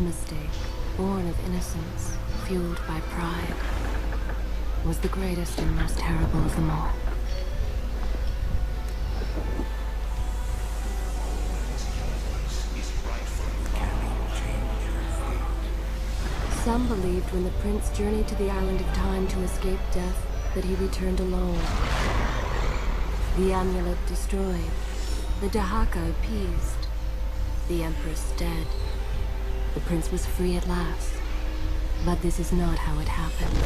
mistake, born of innocence, fueled by pride, was the greatest and most terrible of them all. Some believed when the prince journeyed to the island of time to escape death that he returned alone. The amulet destroyed, the Dahaka appeased, the empress dead. The prince was free at last. But this is not how it happened.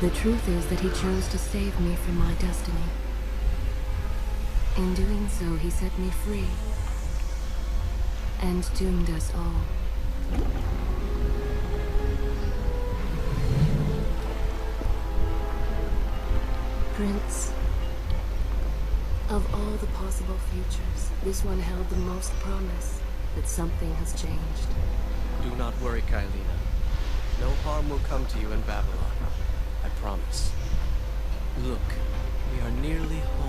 The truth is that he chose to save me from my destiny. In doing so, he set me free and doomed us all. Prince, of all the possible futures, this one held the most promise that something has changed. Do not worry, Kailina. No harm will come to you in Babylon. I promise. Look, we are nearly home.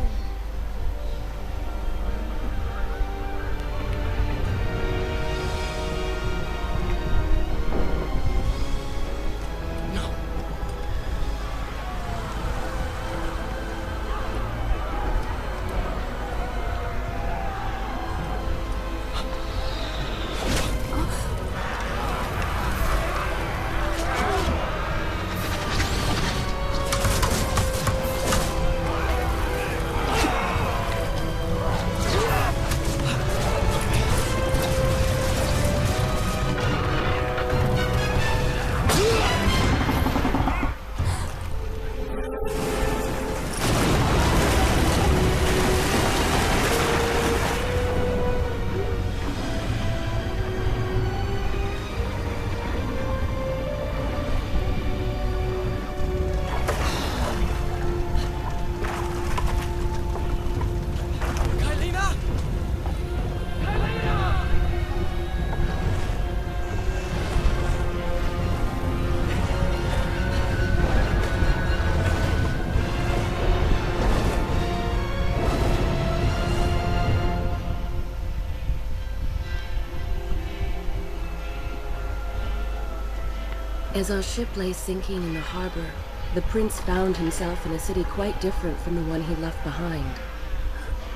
As our ship lay sinking in the harbor, the prince found himself in a city quite different from the one he left behind.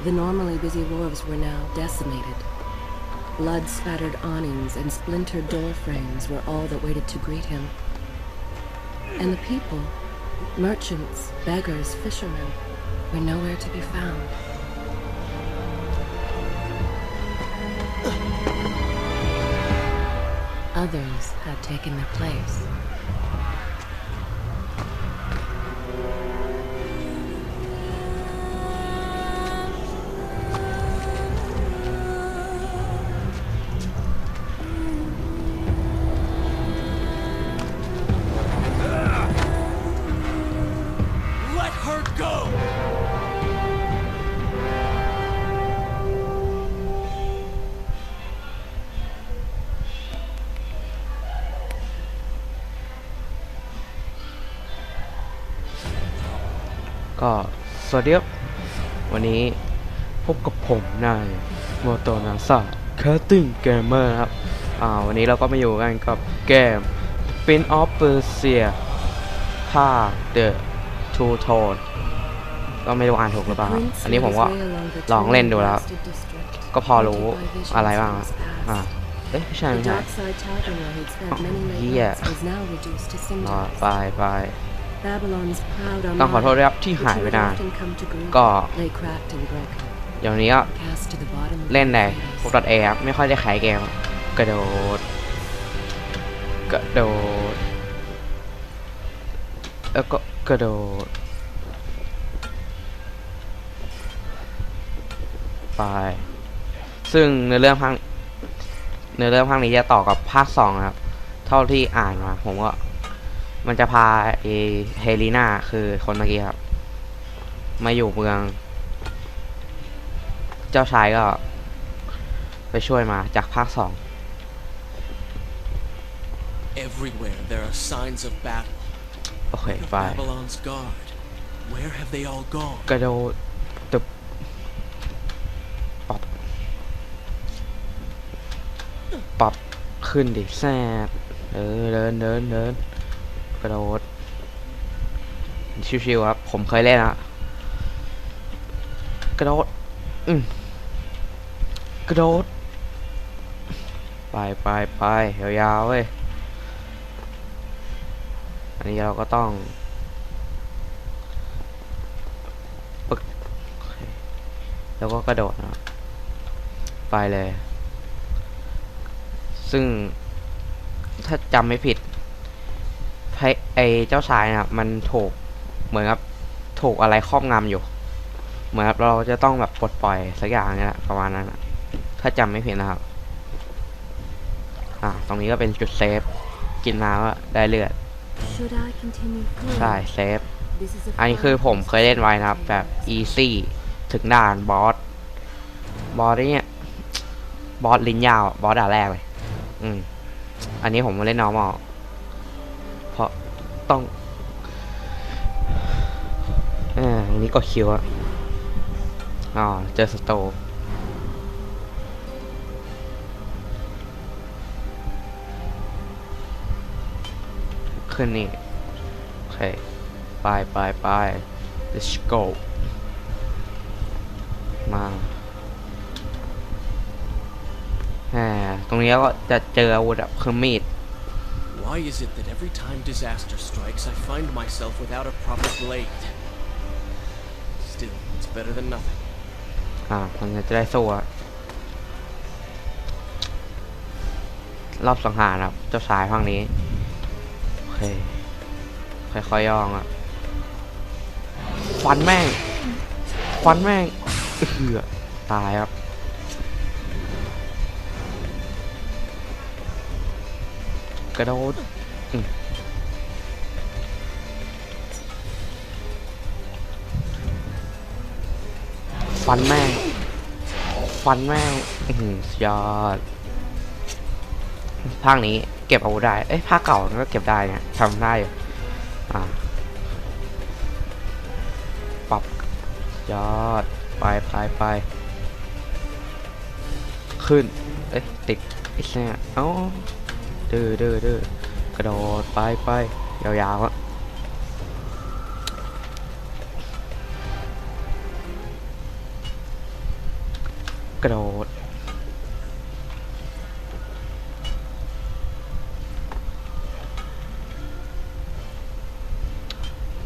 The normally busy wharves were now decimated. Blood spattered awnings and splintered door frames were all that waited to greet him. And the people, merchants, beggars, fishermen, were nowhere to be found. Others had taken their place. ก็สวัสดีครับ วันนี้พบกับผมนายโมโตนาซาแคสติ้งเกมเมอร์ครับ อ่า วันนี้เราก็มาอยู่กันกับเกม Spin of Persia ภาค The Two Tone ก็ไม่รู้อ่านถูกหรือเปล่าอันนี้ผมก็ลองเล่นดูแล้ว ก็พอรู้อะไรบ้างอะอ่าเอ๊ะไม่ใช่ The ไม่ใช่ dark side tavern where he'd spent many late Yeah. nights was now reduced to อ่า cinders. ไปไป Babylon's proud ต้องขอโทษ armada, ด้วยครับที่ which หาย he ไป would นาน often come to grief, ก็ lay cracked and broken, เดี๋ยวนี้ก็ cast to the bottom of เล่น the แต่ craters. พวกดอทเอครับไม่ค่อยได้ขายเกมกระโดด กระโดด แล้วก็กระโดด ไป ซึ่งในอเรื่องภาคในอเรื่องภาคนี้จะต่อกับภาคสองนะครับ เท่าที่อ่านมาผมว่า มันจะพาเอเฮลีนาคือคนเมื่อกี้ครับ มาอยู่เมือง เจ้าชายก็ ไปช่วยมาจากภาคสอง Everywhere there are signs of battle. โอเค Think of ไป Babylon's guard. Where have they all gone? กระโดดตึบปับปับขึ้นดิแซดเออเดินเดินเดิน กระโดดชิวๆครับ ผมเคยเล่นอะกระโดดอืมกระโดด ไปไปไปยาวๆเว้ย อันนี้เราก็ต้องปึ๊กแล้วก็กระโดดนะไปเลย ซึ่งถ้าจำไม่ผิด ไอ้ไอ้เจ้าชายนะครับมันถูกเหมือนกับถูกอะไรครอบงำอยู่ เหมือนกับเราจะต้องแบบปลดปล่อยสักอย่างเนี่ยแหละประมาณนั้นอะถ้าจำไม่ผิดนะครับ อ่าตรงนี้ก็เป็นจุดเซฟ กินน้ำก็ได้เลือด Should I continue further? ใช่เซฟ This is a อันนี้คือผมเคยเล่นไว้นะครับ แบบ easy ถึงด่านบอส บอสเนี่ยบอสลิ้นยาวอะบอสด่านแรกเลย อืม อันนี้ผมมาเล่น normal เพราะ ต้องเอออันนี้ก็คิวอะอ๋อเจอสโตขึ้นนี่ โอเค ไปไปไป let's go มาแหมตรงนี้ก็จะเจออาวุธแบบคือมีด Why is it that every time disaster strikes, I find myself without a proper blade? Still, it's better than nothing. อ่ามันจะได้สู้อะรอบสังหารครับเจ้าชายฝั่งนี้โอเคค่อยๆย่องอะฟันแม่งฟันแม่งเอือตายครับ กระโดดฟันแม่งฟันแม่งอื้อหือสุดยอดภาคนี้เก็บอาวุธได้ เอ้ยภาคเก่าก็เก็บได้เนี่ยทำได้อยู่าปรับยอด ไปไปไปขึ้น เอ้ยติดไอ้แซ่เอ้า เด้อเด้อเด้อกระโดดไปไปยาวๆอะกระโดด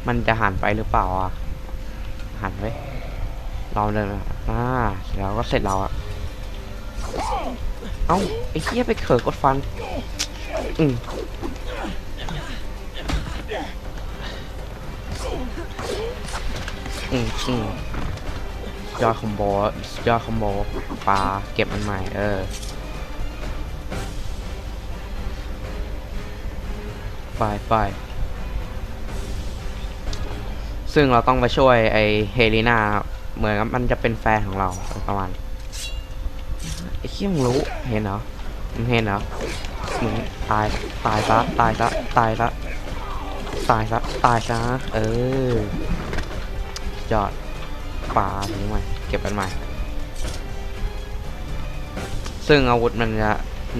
มันจะหันไปหรือเปล่าอะ หันไว้เราเดินอ่าเสร็จแล้วก็เสร็จเราอะ เอ้า ไอ้เหี้ยไปเขอกดฟัน อืมอืมอืมยอดคอมโบยอดคอมโบปลาเก็บมันใหม่ เออไปไปซึ่งเราต้องไปช่วยไอเฮลิน่าเหมือนมันจะเป็นแฟนของเราประมาณไอ้เขี้ยมงรู้เห็นเหรอ มึงเห็นเหรอมึงตายตายซะตายซะตายซะตายซะตายซะเออยอดป่าถึงใหม่เก็บกันใหม่ ซึ่งอาวุธมันจะ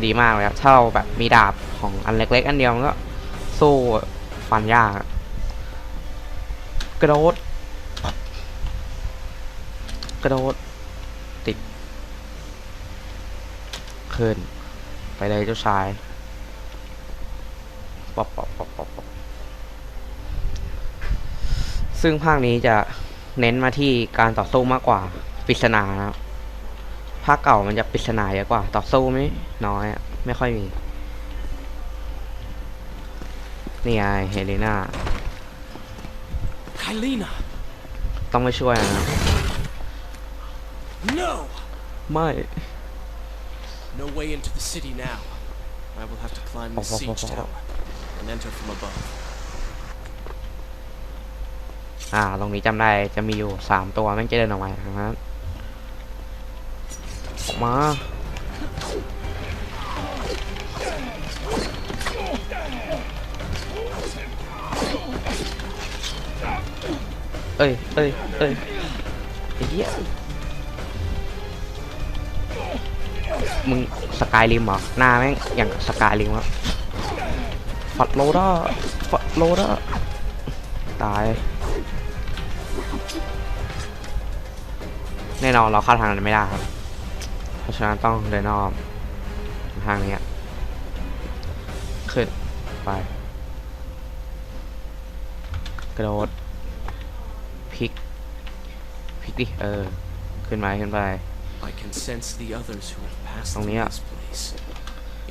ดีมากเลยครับถ้าเราแบบมีดาบของอันเล็ก ๆ อันเดียวมันก็สู้ฟันยากกระโดดกระโดดติดขึ้น ไปเลยเจ้าชายป๊อปป๊อปป๊อปป๊อปป๊อปซึ่งภาคนี้จะเน้นมาที่การต่อสู้มากกว่าปริศนานะครับภาคเก่ามันจะปริศนาเยอะกว่า ต่อสู้ไม่น้อยอะไม่ค่อยมี นี่ไงเฮเลนา Kylina! ต้องไปช่วยนะครับ No! ไม่ No way into the city now. I will have to climb the siege tower and enter from above. อ่า ตรงนี้จำได้จะมีอยู่สามตัวแม่งจะเดินออกมาทางนั้นออกมาอเอ้ยเอ้ยเอ้ยไอ้เหี้ย มึงสกายริมเหรอหน้าแม่งอย่างสกายริมวะฟัดโลด้าฟัดโลด้าตาย แน่นอนเราเข้าทางนั้นไม่ได้ครับ เพราะฉะนั้นต้องเดินอ้อมทางนี้ขึ้นไป กระโดดพลิกพลิกดิ เออ ขึ้นไปขึ้นไป I can sense the others who have passed Tong through Nia. this place,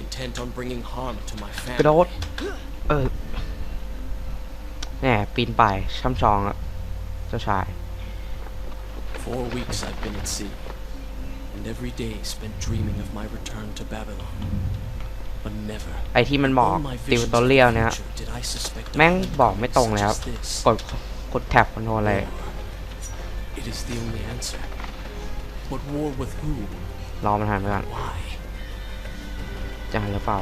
intent on bringing harm to my กระโดด family. เออแหน่ปีนป่ายช่ำชองอะเจ้าชาย Four weeks I've been at sea, and every day spent dreaming of my return to Babylon. But never, ไอที่มันบอก all my ติว visions ตัว of เรียว the เนี่ย future did I suspect a แม่ง horror บอกไม่ตรงเลยครับ such as this. กดกดแท็บคอนโทรลเลย It is the only answer. But war with who? รอมันหันไปก่อน Why? จะหันหรือเปล่า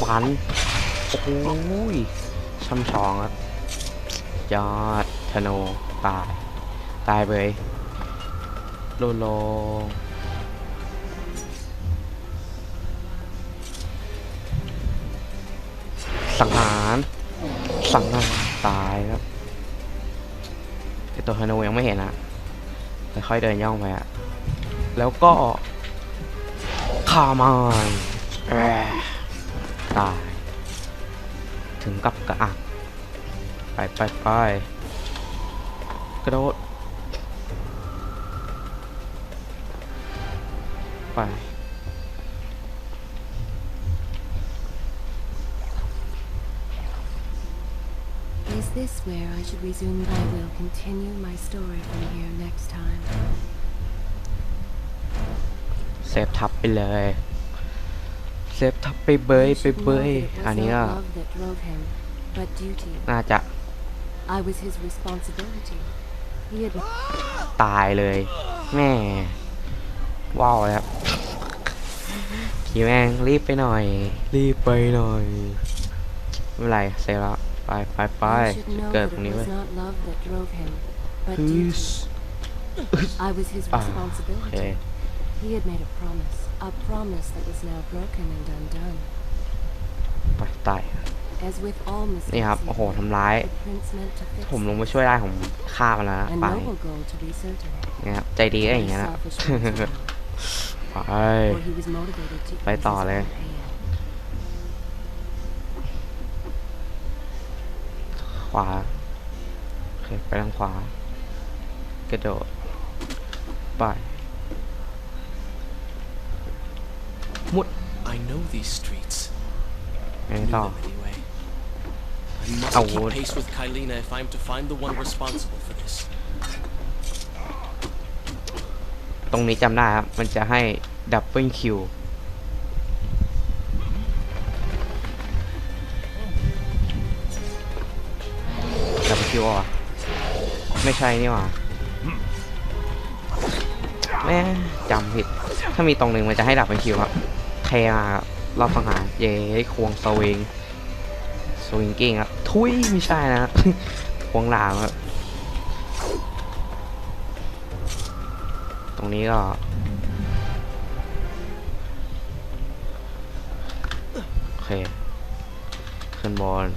ฟัน โอ้โหยช่ำชองครับ ยอดธนูตาย ตายไปโลโลสังหาร สังหารตายครับไอตัวธนูยังไม่เห็นอะค่อยๆเดินย่องไปอะแล้วก็คามอนตาย ถึงกับกระอัก ไปไปไปกระโดดไป Is this where I should resume? I will continue my story from here next time. เซฟทับไปเลย เซฟทับไปเบย He ไป should เบ know ย that it อัน was นี้ก็ not love that drove him, but duty. น่าจะ I was his responsibility. He had ตายเลยแม่ว้าวแล้วขี่แม่งรีบไปหน่อย รีบไปหน่อยไม่เป็นไรเซฟแล้ว ไปไปไป he should know เกิด that ตร it งนี้ was เว้ย not love that drove him, but ฮึ duty. ส I was his Ah, responsibility. okay. He had made a promise, a promise that was now broken and undone. ไปตาย As with all นี่ mistakes ครับ he โอ้โห made, ทำร้าย the prince meant to fix ผมลง them. มาช่วยได้ผมฆ่ามันแล้วนะ A ไป noble goal to be certain. เนี่ยครับใจดีก็อย่างเงี้ยนะ Selfish reasons, ไป or he was motivated to ไป ease ต่อ his เลย own pain. ขวา โอเค ไปทางขวา กระโดด ไป มุด I know these streets. ไง Knew ต่อ them anyway. I must Oh, keep would- pace with Kylina if I'm to find the one responsible for this. ตรงนี้จำได้ครับ มันจะให้ดับเบิลคิว คิวอะไม่ใช่นี่หว่าแม่จำผิด ถ้ามีตรงหนึ่งมันจะให้ดับเบิลคิวครับเทมาครับรอบสังหารเย้ควงสวิงสวิงเกิ้งครับทุยไม่ใช่นะควงหลามครับตรงนี้ก็โอเคขึ้นบน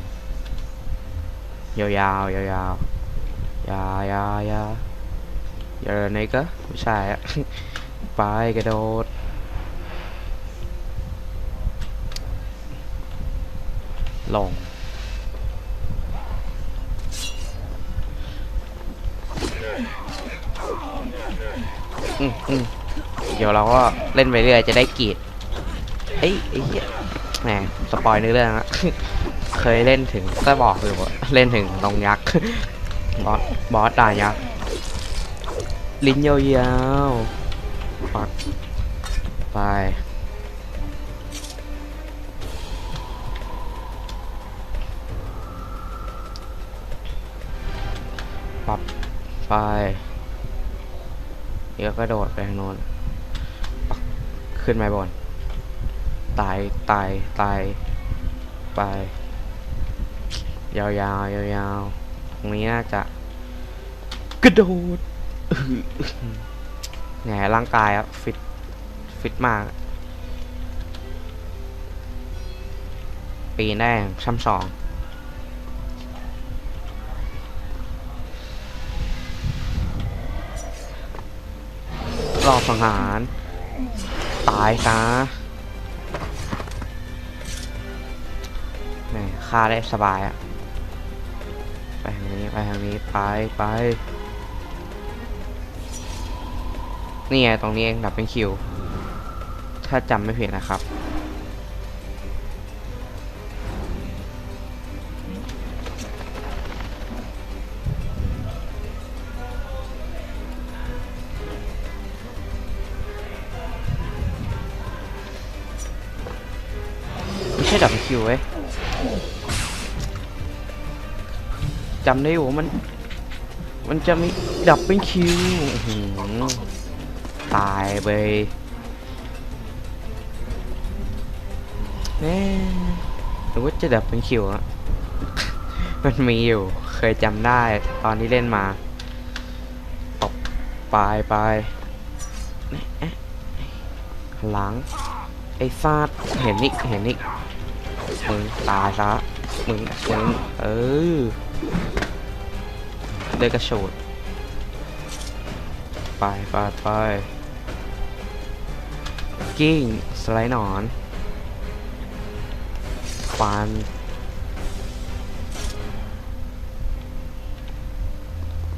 ยาวๆยาวยาวยาวยาวยาวอย่าเนก็ไม่ใช่อะไปกระโดดลงอืมอืมเดี๋ยวเราก็เล่นไปเรื่อยจะได้กีดเอ้ยไอ้เหี้ยแหมสปอยในเรื่องละ เคยเล่นถึงก็บอกเลยว่าเล่นถึงตรงยักษ์บอสบอสด่ายักษ์ลิ้นยาวๆปักไปปับไปเดี๋ยวก็กระโดดไปทางโน้นปักขึ้นไปบน ตาย ตาย ตาย ไป ยาวๆยาวๆตรงนี้น่าจะกระโดดแหนร่างกายอะฟิตฟิตมาก ปีนได้อย่างช่ำสองรอบสังหาร ตายซะแหมฆ่าได้สบายอะไป ทางนี้ไปทางนี้ไปไปนี่ไงตรงนี้เองดับเป็นคิว ถ้าจำไม่ผิดนะครับ ไม่ใช่ดับเป็นคิวเว้ย จำได้ว่ามัน มันจะมีดับเป็นคิวตายไปแน่หรือว่าจะดับเป็นคิวอะมันมีอยู่ เคยจำได้ตอนที่เล่นมาตบปลายไปนี่เอ๊ะหลัง ไอ้ฟาดเห็นนี่เห็นนี่มึงตายซะมึงมึงเออ เดนกระโฉดไปไปไปกิ้งสไลด์หนอนฟัน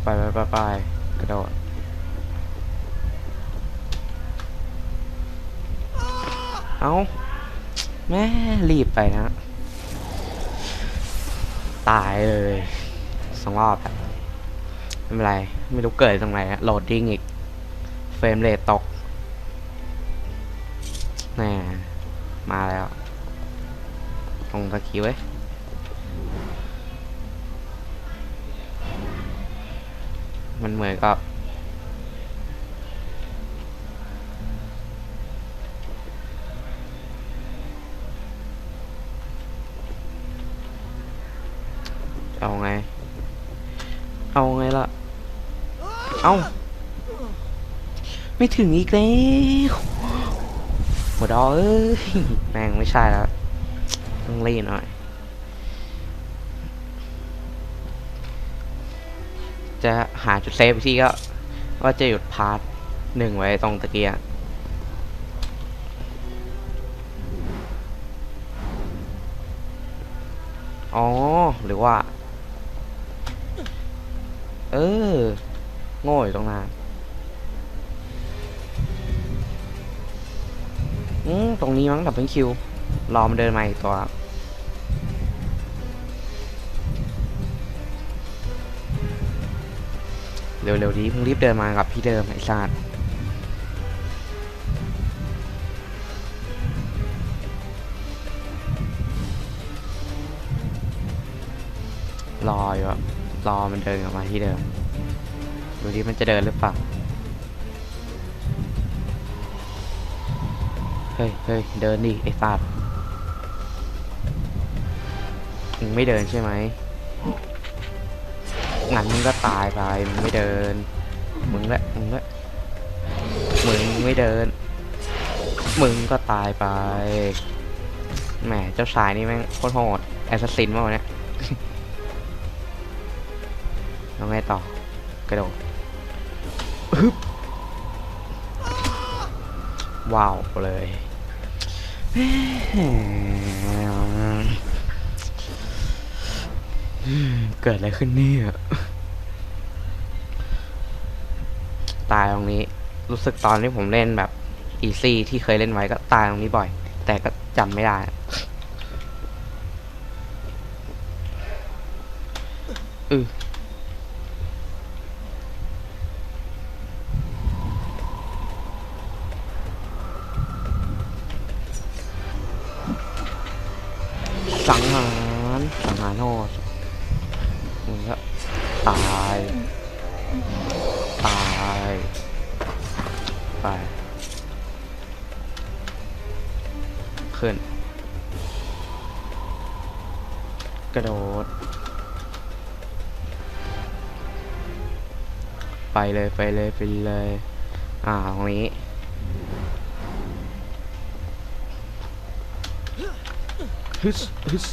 ไปไปไปไปกระโดดเอาแม่รีบไปนะ ตายเลยสองรอบอะ ไม่เป็นไร ไม่รู้เกิดตรงไหนโหลดดิ้งอีก เฟรมเรทตกน่มาแล้ว ตรงตะกี้ไว้มันเหมือนกับเอาไง เอาไงล่ะ เอาไม่ถึงอีกแล้วหมดดอเอ้ยแม่งไม่ใช่แล้ว ต้องรีบหน่อย จะหาจุดเซฟที่ก็ว่าจะหยุดพาร์ทหนึ่งไว้ตรงตะเกียอ๋อ หรือว่า เออ โง่อยู่ตรงนั้นอืมตรงนี้มั้งดับเบิลคิว รอมันเดินมาอีกตัวเร็วๆดีเพิ่งรีบเดินมากับพี่เดิมไอ้สัตว์รออยู่อะรอมันเดินกลับมาที่เดิม ดูดิมันจะเดินหรือเปล่า เฮ้ยเฮ้ยเดินดิไอ้สัตว์มึงไม่เดินใช่ไหมงั้นมึงก็ตายไป มึงไม่เดิน มึงและมึงและมึงไม่เดิน มึงก็ตายไป แหม เจ้าชายนี่แม่งโคตรโหด แอสซัสซินมากเนี่ยแล้วไงต่อกระโดด ฮึบว้าวเลยเกิดอะไรขึ้นเนี่ยตายตรงนี้ รู้สึกตอนที่ผมเล่นแบบอีซี่ที่เคยเล่นไว้ก็ตายตรงนี้บ่อย แต่ก็จำไม่ได้ อือ ขึ้น กระโดด ไปเลยไปเลยไปเลย อ่าตรงนี้ ฮึสฮึส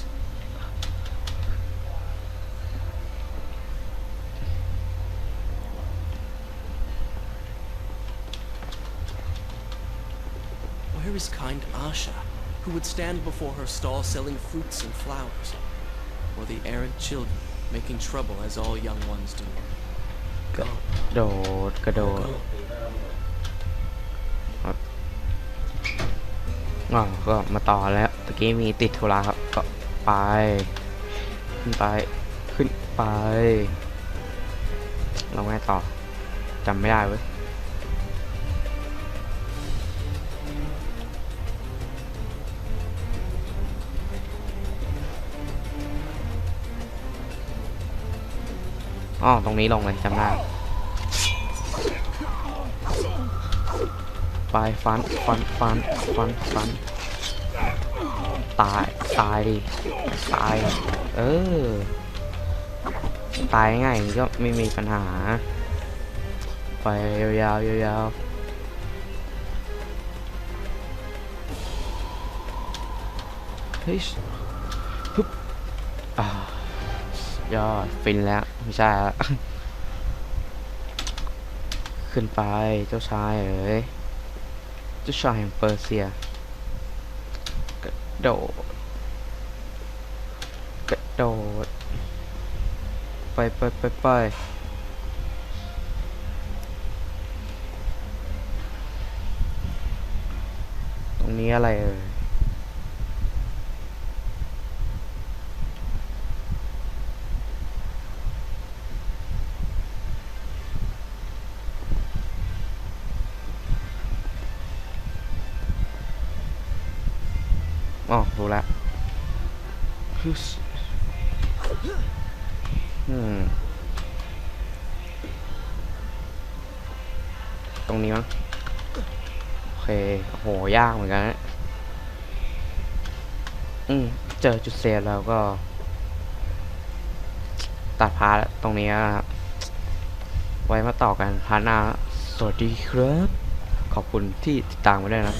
Where is kind Asha, who would stand before her stall selling fruits and flowers? Or the errant children, making trouble as all young ones do? กระโดดกระโดดอ๋อก็มาต่อแล้วตะกี้มีติดธุระครับก็ไป ขึ้นไปขึ้นไปเราไงต่อจำไม่ได้เว้ย อ๋อตรงนี้ลงเลยจำได้ไปฟันฟันฟันฟันฟันตายตายดิตายเออตายง่ายก็ไม่มีปัญหา ไปยาวยาวเฮ้ย ยอดฟินแล้วไม่ใช่ขึ้นไปเจ้าชายเอ๋ยเจ้าชายแห่งเปอร์เซียกระโดดกระโดดไปไปไปไปตรงนี้อะไรเอ่ย อ๋อรู้แล้วฮึสอืมตรงนี้มั้งโอเคโหยากเหมือนกันนะอืมเจอจุดเซฟแล้วก็ ตัดพาร์ตรงนี้นะครับ ไว้มาต่อกันพาร์ทหน้า สวัสดีครับ ขอบคุณที่ติดตามมาด้วยนะ